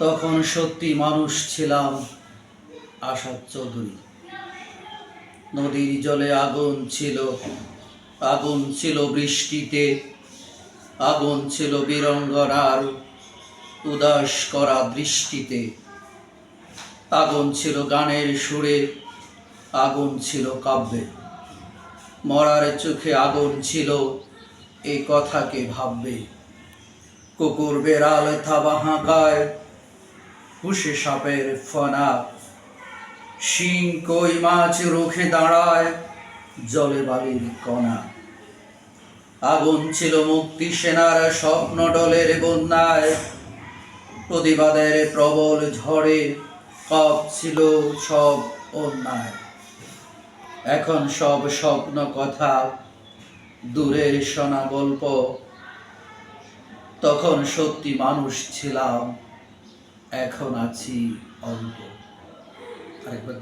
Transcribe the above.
তখন সত্যি মানুষ ছিলাম আশা চৌধুরী। নদীর জলে আগুন ছিল আগুন ছিল বৃষ্টিতে, আগুন ছিল বীরঙ্গনার উদাস করা দৃষ্টিতে। আগুন ছিল গানের সুরে, আগুন ছিল কাব্যে। মরার চোখে আগুন ছিল এই কথাকে ভাববে। কুকুর বেড়াল থাবা হাঁকায় হুসে সাপের ফনা। শিং কই মাছ রুখে দাঁড়ায় জলে বালির কণা। আগুন ছিল মুক্তি সেনার স্বপ্ন ডলের বন্যায়। প্রতিবাদের প্রবল ঝড়ে কপ ছিল সব অন্যায়। এখন সব স্বপ্ন কথা, দূরের শোনা গল্প। তখন সত্যি মানুষ ছিলাম। এখন আছি অল্প আরেকবার।